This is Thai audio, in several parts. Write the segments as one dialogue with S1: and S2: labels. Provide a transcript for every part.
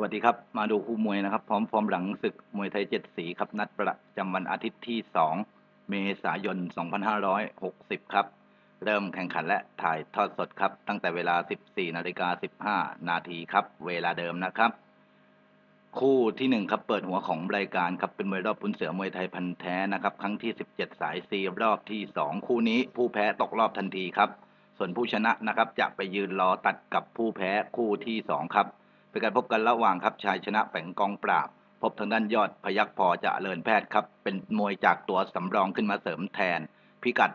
S1: วัสดีครับ มาดูคู่มวยนะครับ พร้อมฟอร์มหลังศึกมวยไทยเจ็ดสีครับ นัดประจำวันอาทิตย์ที่ 2 เมษายน 2560 ครับ เริ่มแข่งขันและถ่ายทอดสดครับ ตั้งแต่เวลา 14นาฬิกา15 นาทีครับ เวลาเดิมนะครับ คู่ที่หนึ่งครับ เปิดหัวของรายการครับ เป็นมวยรอบปุนเสือมวยไทยพันแท้นะครับ ครั้งที่ 17 สายซีรอบที่ 2 คู่นี้ผู้แพ้ตกรอบทันทีครับ ส่วนผู้ชนะนะครับจะไปยืนรอตัดกับผู้แพ้คู่ที่ 2 ครับ เป็นการพบกันระหว่างครับชายชนะแป่งกองปราบ พบทางด้านยอดพยักพอจะเลินแพทย์ครับ เป็นมวยจากตัวสำรองขึ้นมาเสริมแทน พิกัด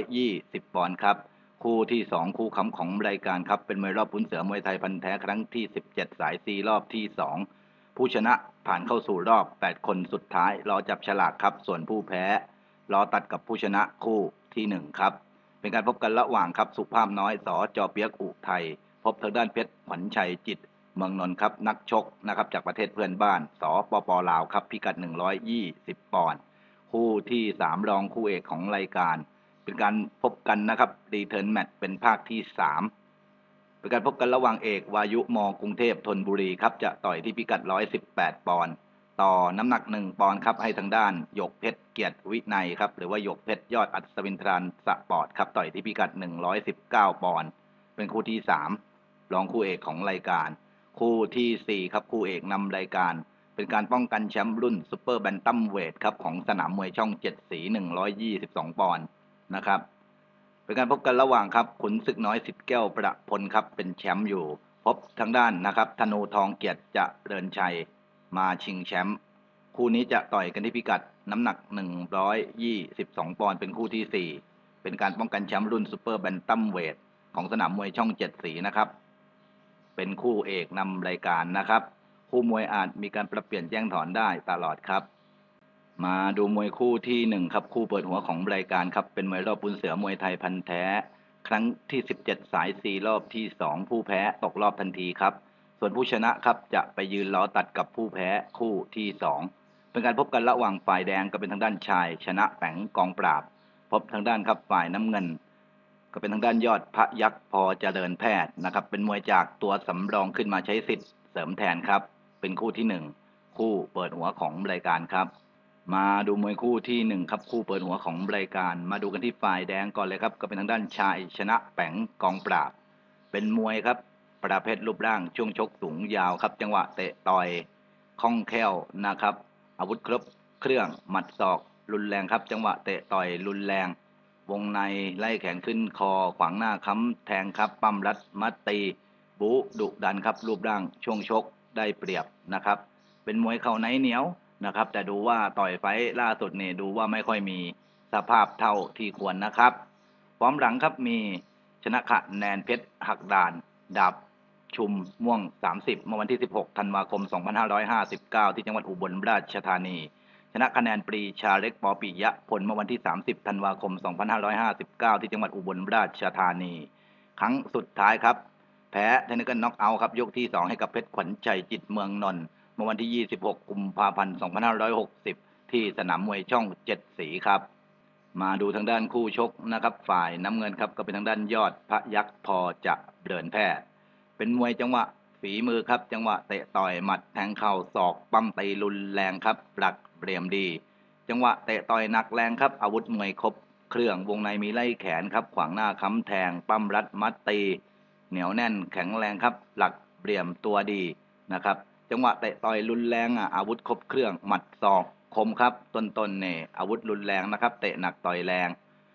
S1: 120 ปอนด์ครับ คู่ที่ 2 คู่ค้ำของรายการครับ เป็นมวยรอบพุนเสือมวยไทยพันแท้ครั้งที่ 17 สายซีรอบที่ 2 ผู้ชนะผ่านเข้าสู่รอบ 8 คนสุดท้ายรอจับฉลากครับ ส่วนผู้แพ้รอตัดกับผู้ชนะคู่ที่ 1 ครับเป็นการพบกันระหว่างครับสุภาพน้อยสอจอเปียกอุไทย พบทางด้านเพชรขวัญชัยจิต เมืองนนท์ครับนักชกนะครับจากประเทศเพื่อนบ้านสปปลาวครับพิกัด 120 ปอนด์คู่ที่ 3 รองคู่เอกของรายการ เป็นการพบกันนะครับรีเทิร์นแมตช์เป็นภาคที่ 3 เป็นการพบกันระหว่างเอกวายุมอกรุงเทพธนบุรีครับจะต่อยที่พิกัด 118 ปอนด์ต่อน้ำหนัก 1 ปอนด์ครับให้ทางด้านหยกเพชรเกียรติวินัยครับหรือว่าหยกเพชรยอดอัศวินทรานสปอร์ตครับต่อยที่พิกัด 119 ปอนด์เป็นคู่ที่ 3 รองคู่เอกของรายการ คู่ที่ 4 ครับคู่เอกนำรายการ เป็นการป้องกันแชมป์รุ่นซูเปอร์แบนตัมเวทครับของสนามมวยช่องเจ็ดสี 122 ปอนด์นะครับ เป็นการพบกันระหว่างครับขุนศึกน้อยสิทธิ์แก้วประพลครับเป็นแชมป์อยู่ พบทางด้านนะครับธนูทองเกียรติจะเริญชัยมาชิงแชมป์คู่นี้จะต่อยกันที่พิกัดน้ำหนัก 122 ปอนด์เป็นคู่ที่ 4 เป็นการป้องกันแชมป์รุ่นซูเปอร์แบนตัมเวทของสนามมวยช่องเจ็ดสีนะครับ เป็นคู่เอกนำรายการนะครับ คู่มวยอาจมีการปรับเปลี่ยนแจ้งถอนได้ตลอดครับ มาดูมวยคู่ที่หนึ่งครับคู่เปิดหัวของรายการครับเป็นมวยรอบปุนเสือมวยไทยพันแท้ ครั้งที่17สายซีรอบที่2ผู้แพ้ตกรอบทันทีครับ ส่วนผู้ชนะครับจะไปยืนล้อตัดกับผู้แพ้คู่ที่2เป็นการพบกันระหว่างฝ่ายแดงก็เป็นทางด้านชาย ชนะแปงกองปราบ พบทางด้านครับฝ่ายน้ำเงิน ก็เป็นทางด้านยอดพระยักษ์พอเจริญแพทย์นะครับ เป็นมวยจากตัวสำรองขึ้นมาใช้สิทธิ์เสริมแทนครับ เป็นคู่ที่หนึ่งคู่เปิดหัวของรายการครับ มาดูมวยคู่ที่หนึ่งครับคู่เปิดหัวของรายการ มาดูกันที่ฝ่ายแดงก่อนเลยครับ ก็เป็นทางด้านชายชนะแปงกองปราบ เป็นมวยครับ ประเภทรูปร่างช่วงชกสูงยาวครับ จังหวะเตะต่อยคล่องแคล่วนะครับ อาวุธครบเครื่องหมัดศอกรุนแรงครับ จังหวะเตะต่อยรุนแรง วงในไล่แขนขึ้นคอขวางหน้าค้ำแทงครับปั้มรัดมัดตีบุดุดันครับรูปร่างช่วงชกได้เปรียบนะครับ เป็นมวยเข่าในเหนียวนะครับ แต่ดูว่าต่อยไฟล่าสุดเนี่ยดูว่าไม่ค่อยมีสภาพเท่าที่ควรนะครับพร้อมหลังครับมีชนะคะแนนเพชรหักด่านดาบชุมม่วง 30 เมื่อวันที่ 16 ธันวาคม 2559 ที่จังหวัดอุบลราชธานี ชนะคะแนนปรีชาเล็กปอปิยะผลเมื่อวันที่ 30 ธันวาคม 2559 ที่จังหวัดอุบลราชธานี ครั้งสุดท้ายครับ แพ้เทนนิสน็อกเอาท์ครับ ยกที่ 2 ให้กับเพชรขวัญชัยจิตเมืองนนท์เมื่อวันที่ 26 กุมภาพันธ์ 2560 ที่สนามมวยช่องเจ็ดสีครับ มาดูทางด้านคู่ชกนะครับ ฝ่ายน้ำเงินครับก็เป็นทางด้านยอดพระยักษ์พอจะเดินแพทย์เป็นมวยจังหวะฝีมือครับ จังหวะเตะต่อยหมัดแทงเข่าศอกปั้มตีรุนแรงครับหลัก เรียมดี จังหวะเตะต่อยหนักแรงครับ อาวุธมวยครบ เครื่องวงในมีไล่แขนครับ ขวางหน้าค้ำแทง ปั้มรัดมัดตี เหนียวแน่นแข็งแรงครับ หลักเรียมตัวดีนะครับ จังหวะเตะต่อยรุนแรงอะอาวุธครบเครื่องหมัดศอกคมครับต้นๆเนี่ยอาวุธรุนแรงนะครับ เตะหนักต่อยแรง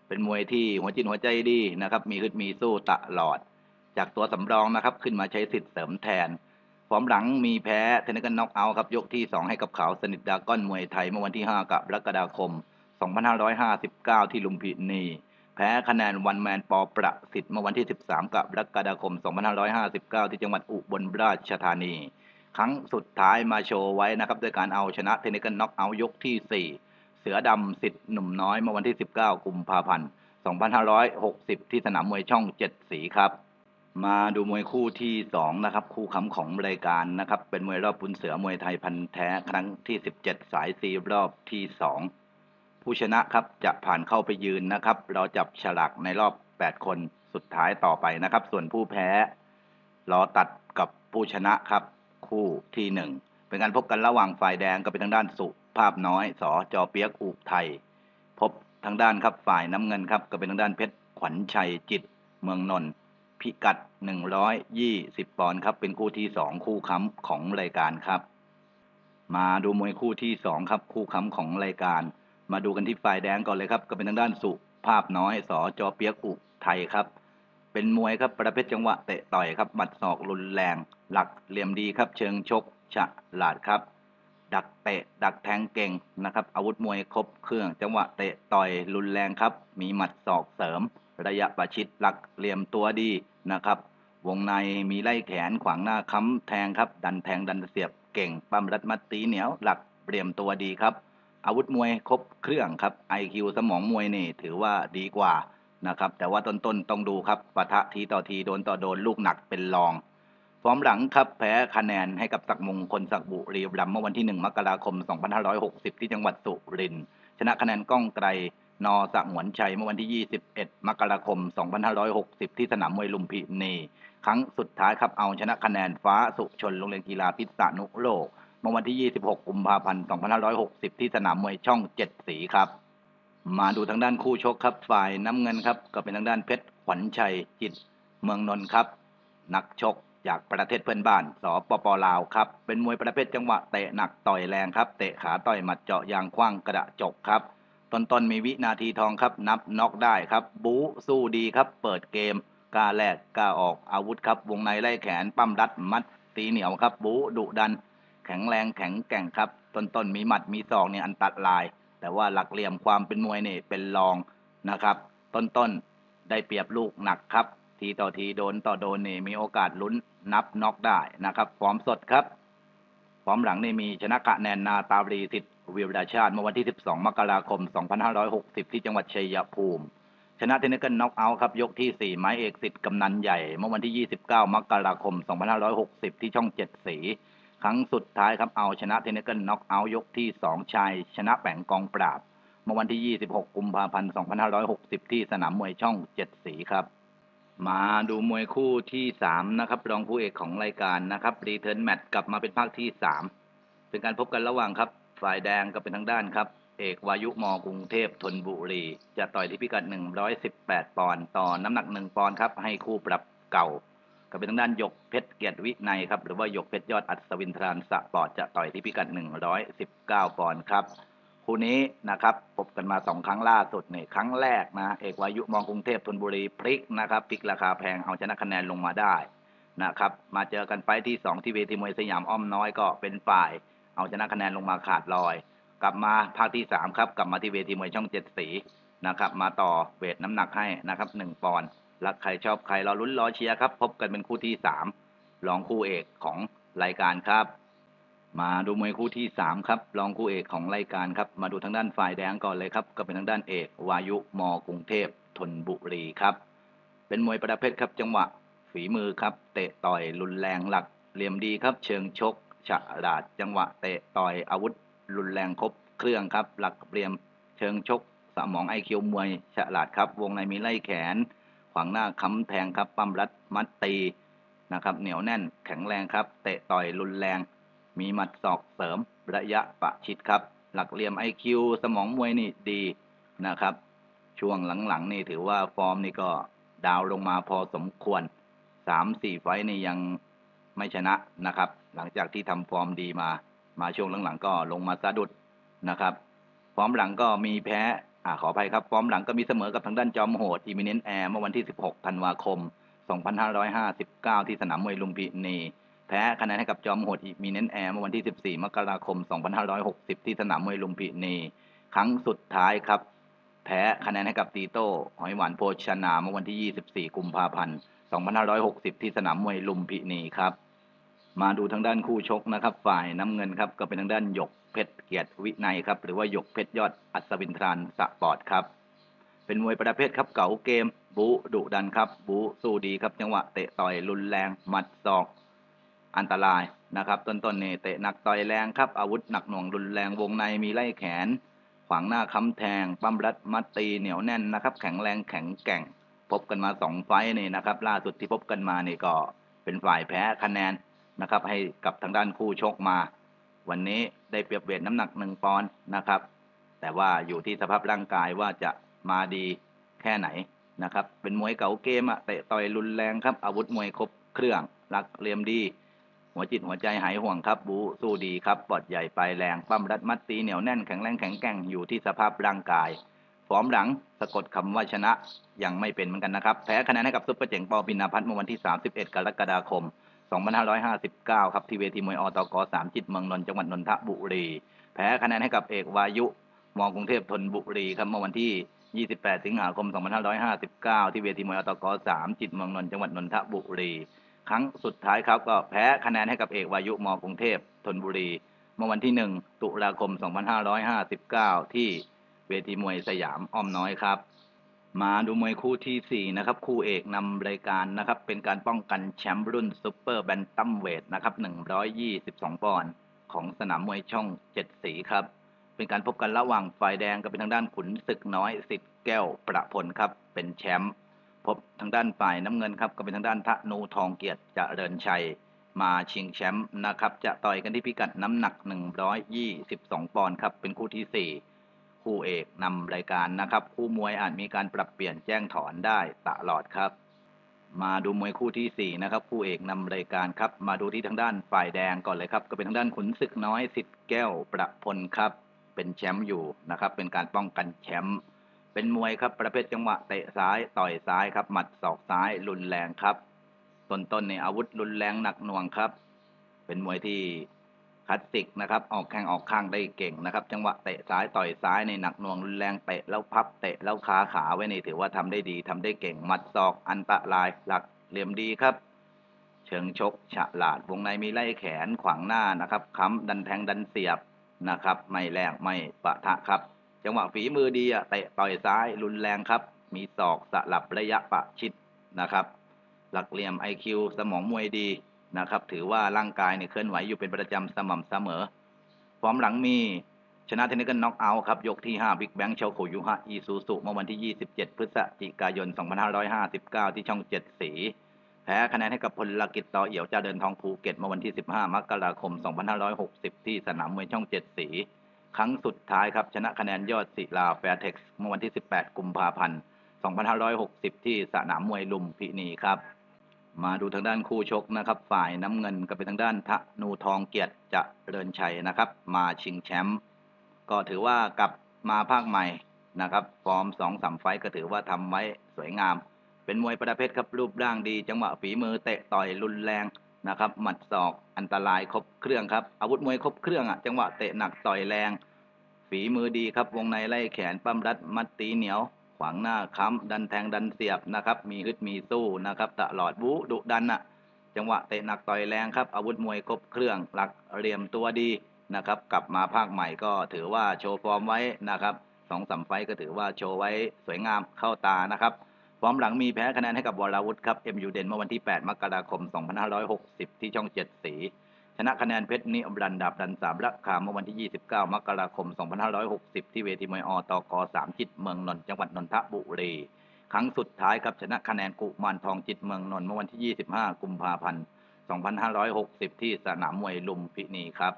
S1: เป็นมวยที่หัวจิตหัวใจดีนะครับ มีฮึดมีสู้ตลอด จากตัวสำรองนะครับ ขึ้นมาใช้สิทธิ์เสริมแทน ฟอร์มหลังมีแพ้เทนนิสน็อกเอาท์ครับ ยกที่ 2 ให้กับขาวสนิทดากอนมวยไทยเมื่อวันที่ 5กรกฎาคม 2559 ที่ลุมพินี แพ้คะแนนวันแมนปอประสิทธิ์เมื่อวันที่ 13กรกฎาคม 2559 ที่จังหวัดอุบลราชธานี ครั้งสุดท้ายมาโชว์ไว้นะครับด้วยการเอาชนะเทนนิสน็อกเอาท์ยกที่ 4 เสือดำสิทธิ์หนุ่มน้อยเมื่อวันที่ 19 กุมภาพันธ์ 2560 ที่สนามมวยช่องเจ็ดสีครับ มาดูมวยคู่ที่2นะครับ คู่ค้ำของรายการนะครับ เป็นมวยรอบปุนเสือมวยไทยพันแท้ครั้งที่17สายซีรอบที่2ผู้ชนะครับจะผ่านเข้าไปยืนนะครับ เราจับฉลากในรอบ8คนสุดท้ายต่อไปนะครับ ส่วนผู้แพ้รอตัดกับผู้ชนะครับ คู่ที่หนึ่งเป็นการพบกันระหว่างฝ่ายแดงก็เป็นทางด้านสุภาพน้อยสอจอเปียกอุไทย พบทางด้านครับฝ่ายน้ำเงินครับ ก็เป็นทางด้านเพชรขวัญชัยจิตเมืองนนท์ พิกัด 120 ปอนด์ครับ เป็นคู่ที่สองคู่ค้ำของรายการครับ มาดูมวยคู่ที่สองครับ คู่ค้ำของรายการ มาดูกันที่ฝ่ายแดงก่อนเลยครับ ก็เป็นทางด้านสุภาพน้อยสอจอเปียกอุไทยครับ เป็นมวยครับประเภทจังหวะเตะต่อยครับหมัดศอกรุนแรง หลักเหลี่ยมดีครับ เชิงชกฉลาดครับ ดักเตะดักแทงเก่งนะครับ อาวุธมวยครบเครื่อง จังหวะเตะต่อยรุนแรงครับ มีหมัดศอกเสริม ระยะประชิดหลักเหลี่ยมตัวดีนะครับ วงในมีไล่แขนขวางหน้าค้ำแทงครับ ดันแทงดันเสียบเก่งปั้มรัดมัดตีเหนียวหลักเหลี่ยมตัวดีครับ อาวุธมวยครบเครื่องครับ IQ สมองมวยนี่ถือว่าดีกว่านะครับ แต่ว่าต้นๆต้องดูครับปะทะทีต่อทีโดนต่อโดนลูกหนักเป็นรองฟอร์มหลังครับแพ้คะแนนให้กับศักมงคลศักบุรีรัมเมื่อวันที่ 1 มกราคม 2560 ที่จังหวัดสุรินทร์ชนะคะแนนก้องไกร นอสงวนชัยเมื่อวันที่ 21 มกราคม 2560 ที่สนามมวยลุมพินี ครั้งสุดท้ายครับเอาชนะคะแนนฟ้าสุชนโรงเรียนกีฬาพิษณุโลกเมื่อวันที่ 26 กุมภาพันธ์ 2560 ที่สนามมวยช่องเจ็ดสีครับ มาดูทางด้านคู่ชกครับฝ่ายน้ำเงินครับ ก็เป็นทางด้านเพชรขวัญชัยจิต เมืองนนท์ครับ นักชกจากประเทศเพื่อนบ้าน สปปลาวครับ เป็นมวยประเภทจังหวะเตะหนักต่อยแรงครับ เตะขาต่อยหมัดเจาะยางคว้างกระจกครับ ต้นๆมีวินาทีทองครับ นับน็อกได้ครับ บู๊สู้ดีครับ เปิดเกมกล้าแลกกล้าออกอาวุธครับ วงในไล่แขนปั้มรัดมัดตีเหนียวครับ บู๊ดุดัน แข็งแรงแข็งแกร่งครับ ต้นๆมีหมัดมีศอกเนี่ยอันตัดลาย แต่ว่าหลักเหลี่ยมความเป็นมวยเนี่ยเป็นรองนะครับ ต้นๆได้เปรียบลูกหนักครับ ทีต่อทีโดนต่อโดนนี่มีโอกาสลุ้นนับน็อกได้นะครับฟอร์มสดครับฟอร์มหลังนี่มีชนะคะแนนนาตาบรีสิทธิ์ วิวดาชาติเมื่อวันที่ 12 มกราคม 2560 ที่จังหวัดชัยภูมิ ชนะเทนนิสกันน็อกเอาท์ครับ ยกที่ 4 ไม้เอกสิทธิ์กำนันใหญ่ เมื่อวันที่ 29 มกราคม 2560 ที่ช่องเจ็ดสี ครั้งสุดท้ายครับเอาชนะเทนนิสกันน็อกเอาท์ยกที่ 2 ชาย ชนะแป่งกองปราบ เมื่อวันที่ 26 กุมภาพันธ์ 2560 ที่สนามมวยช่องเจ็ดสีครับมาดูมวยคู่ที่สามนะครับ รองคู่เอกของรายการนะครับรีเทิร์นแมตช์กลับมาเป็นภาคที่สามเป็นการพบกันระหว่างครับ ฝ่ายแดงก็เป็นทางด้านครับ เอกวายุมอกรุงเทพธนบุรี จะต่อยที่พิกัด 118 ปอนด์ต่อน้ำหนัก 1 ปอนด์ครับ ให้คู่ปรับเก่า ก็เป็นทางด้านยกเพชรเกียรติวินัยครับ หรือว่ายกเพชรยอดอัศวินทรานสปอร์ตจะต่อยที่พิกัด 119 ปอนด์ครับคู่นี้นะครับพบกันมาสองครั้งล่าสุดเนี่ยครั้งแรกนะ เอกวายุมองกรุงเทพธนบุรีพลิกนะครับพลิกราคาแพงเอาชนะคะแนนลงมาได้นะครับ มาเจอกันไฟท์ที่สองที่เวทีมวยสยามอ้อมน้อยก็เป็นฝ่าย เอาชนะคะแนนลงมาขาดลอย กลับมาภาคที่สามครับ กลับมาที่เวทีมวยช่องเจ็ดสีนะครับ มาต่อเวทน้ำหนักให้นะครับหนึ่งปอนด์รักใครชอบใครรอลุ้นรอเชียร์ครับ พบกันเป็นคู่ที่สามรองคู่เอกของรายการครับ มาดูมวยคู่ที่สามครับรองคู่เอกของรายการครับ มาดูทางด้านฝ่ายแดงก่อนเลยครับ ก็เป็นทางด้านเอกวายุมกรุงเทพธนบุรีครับ เป็นมวยประเภทครับจังหวะฝีมือครับ เตะต่อยรุนแรงหลักเหลี่ยมดีครับ เชิงชก ฉลาดจังหวะเตะต่อยอาวุธ รุนแรงครบเครื่องครับ หลักเหลี่ยมเชิงชก สมองไอคิวมวยฉลาดครับ วงในมีไล่แขน ขวางหน้าค้ำแทงครับปั้มรัดมัดตีนะครับเหนียวแน่นแข็งแรงครับ เตะต่อยรุนแรง มีหมัดศอกเสริมระยะประชิดครับ หลักเหลี่ยมไอคิวสมองมวยนี่ดีนะครับ ช่วงหลังๆนี่ถือว่าฟอร์มนี่ก็ดาวลงมาพอสมควรสามสี่ไฟนี่ยังไม่ชนะนะครับ หลังจากที่ทำฟอร์มดีมา มาช่วงหลังๆก็ลงมาสะดุดนะครับ ฟอร์มหลังก็มีแพ้อ่าขออภัยครับ ฟอร์มหลังก็มีเสมอกับทางด้านจอมโหดอิมิเนนแอร์เมื่อวันที่ 16ธันวาคม 2559 ที่สนามมวยลุมพินีแพ้คะแนนให้กับจอมโหดอิมิเนนแอร์เมื่อวันที่ 14 มกราคม 2560 ที่สนามมวยลุมพินีครั้งสุดท้ายครับ แพ้คะแนนให้กับตีโต้หอยหวานโภชนาเมื่อวันที่ 24 กุมภาพันธ์ 2560 ที่สนามมวยลุมพินีครับ มาดูทางด้านคู่ชกนะครับ ฝ่ายน้ำเงินครับก็เป็นทางด้านหยกเพชรเกียรติวินัยครับหรือว่าหยกเพชรยอดอัศวินทรานสปอร์ตครับ เป็นมวยประเภทครับเก๋าเกม บูดุดันครับ บูสู้ดีครับจังหวะเตะต่อยรุนแรงหมัดศอกอันตรายนะครับ ต้นๆเนี่ยเตะหนักต่อยแรงครับ อาวุธหนักหน่วงรุนแรงวงในมีไล่แขน ขวางหน้าค้ำแทง ปั้มรัดมัดตีเหนียวแน่นนะครับ แข็งแรงแข็งแกร่ง พบกันมาสองไฟนี่นะครับ ล่าสุดที่พบกันมานี่ก็เป็นฝ่ายแพ้คะแนน นะครับ ให้กับทางด้านคู่ชกมา วันนี้ได้เปรียบเวทน้ำหนักหนึ่งปอนด์นะครับ แต่ว่าอยู่ที่สภาพร่างกายว่าจะมาดีแค่ไหนนะครับ เป็นมวยเก่าเกมอะเตะต่อยรุนแรงครับ อาวุธมวยครบเครื่องหลักเหลี่ยมดี หัวจิตหัวใจหายห่วงครับ บูสู้ดีครับปอดใหญ่ปลายแรงปั้มรัดมัดตีเหนียวแน่นแข็งแรงแข็งแกร่งอยู่ที่สภาพร่างกายฟอร์มหลังสะกดคำว่าชนะยังไม่เป็นเหมือนกันนะครับ แพ้คะแนนให้กับซุปเปอร์เจ๋งปอบินาพัฒน์เมื่อวันที่ 31 กรกฎาคม 2559 ครับ ที่เวทีมวยอตก3จิตเมืองนนท์จังหวัดนนทบุรี แพ้คะแนนให้กับเอกวายุมอกรุงเทพธนบุรีครับเมื่อวันที่ 28 สิงหาคม 2559 ที่เวทีมวยอตก3จิตเมืองนนท์จังหวัดนนทบุรี ครั้งสุดท้ายครับก็แพ้คะแนนให้กับเอกวายุมอกรุงเทพธนบุรี เมื่อวันที่ 1 ตุลาคม 2559 ที่เวทีมวยสยามอ้อมน้อยครับ มาดูมวยคู่ทีสี่ 4 นะครับ คู่เอกนำรายการนะครับ เป็นการป้องกันแชมป์รุ่นซุปเปอร์แบนตัมเวทนะครับ 122 ปอนด์ของสนามมวยช่องเจ็ดสีครับ เป็นการพบกันระหว่างฝ่ายแดงก็เป็นทางด้านขุนศึกน้อยสิทธิ์แก้วประพลครับ เป็นแชมป์พบทางด้านฝ่ายน้ำเงินครับก็เป็นทางด้านทะนูทองเกียรติจเจริญชัย มาชิงแชมป์นะครับ จะต่อยกันที่พิกัดน้ำหนัก 122 ปอนด์ครับ เป็นคู่ทีสี่4 คู่เอกนำรายการนะครับ คู่มวยอาจมีการปรับเปลี่ยนแจ้งถอนได้ตลอดครับ มาดูมวยคู่ที่ 4 นะครับ คู่เอกนำรายการครับ มาดูที่ทางด้านฝ่ายแดงก่อนเลยครับ ก็เป็นทางด้านขุนศึกน้อยสิทธิ์แก้วประพลครับ เป็นแชมป์อยู่นะครับ เป็นการป้องกันแชมป์เป็นมวยครับประเภทจังหวะเตะซ้ายต่อยซ้ายครับหมัดศอกซ้ายรุนแรงครับต้นๆในอาวุธรุนแรงหนักหน่วงครับ เป็นมวยที่ คลาสสิกนะครับ ออกแข้งออกข้างได้เก่งนะครับ จังหวะเตะซ้ายต่อยซ้ายในหนักหน่วงรุนแรงเตะแล้วพับเตะแล้วขาขาไว้ในถือว่าทำได้ดีทำได้เก่งหมัดศอกอันตรายหลักเหลี่ยมดีครับ เชิงชกฉลาดวงในมีไล่แขนขวางหน้านะครับค้ำดันแทงดันเสียบนะครับไม่แรงไม่ปะทะครับ จังหวะฝีมือดีอะเตะต่อยซ้ายรุนแรงครับ มีศอกสลับระยะประชิดนะครับ หลักเหลี่ยม IQ สมองมวยดี นะครับ ถือว่าร่างกายเนี่ยเคลื่อนไหวอยู่เป็นประจำสม่ำเสมอพร้อมหลังมีชนะเทคนิคน็อกเอาท์ครับ ยกที่ 5 บิ๊กแบงค์เชาโคยุฮะอีซูซุเมื่อวันที่ 27 พฤศจิกายน 2559 ที่ช่อง 7 สี แพ้คะแนนให้กับพลกิจต่อเอี่ยวเจ้าเดินทองภูเก็ตเมื่อวันที่ 15 มกราคม 2560 ที่สนามมวยช่อง 7 สี ครั้งสุดท้ายครับ ชนะคะแนนยอดศิลาแฟร์เท็กซ์เมื่อวันที่ 18 กุมภาพันธ์ 2560 ที่สนามมวยลุมพินีครับ มาดูทางด้านคู่ชกนะครับ ฝ่ายน้ำเงินก็เป็นทางด้านทะนูทองเกียรติจะเริญชัยนะครับ มาชิงแชมป์ก็ถือว่ากลับมาภาคใหม่นะครับ ฟอร์มสองสามไฟต์ก็ถือว่าทำไว้สวยงาม เป็นมวยประเภทครับรูปร่างดี จังหวะฝีมือเตะต่อยรุนแรงนะครับ หมัดศอกอันตรายครบเครื่องครับ อาวุธมวยครบเครื่องอะจังหวะเตะหนักต่อยแรง ฝีมือดีครับวงในไล่แขนปั้มรัดมัดตีเหนียว ขวางหน้าค้ำดันแทงดันเสียบนะครับ มีฮึดมีสู้นะครับ ตลอดบูดุดันนะจังหวะเตะหนักต่อยแรงครับอาวุธมวยครบเครื่องหลักเหลี่ยมตัวดีนะครับ กลับมาภาคใหม่ก็ถือว่าโชว์ฟอร์มไว้นะครับสองสามไฟก็ถือว่าโชว์ไว้สวยงามเข้าตานะครับฟอร์มหลังมีแพ้คะแนนให้กับวราวุธครับเอ็มยูเดนเมื่อวันที่ 8 มกราคม 2560 ที่ช่อง 7 สี ชนะคะแนนเพชรนิรันดาบดันสามรักคาเมื่อวันที่ 29 มกราคม 2560 ที่เวทีมวยอตกสามจิตเมืองนนท์จังหวัดนนทบุรีครั้งสุดท้ายครับชนะคะแนนกุมารทองจิตเมืองนนท์เมื่อวันที่ 25 กุมภาพันธ์ 2560 ที่สนามมวยลุมพินีครับ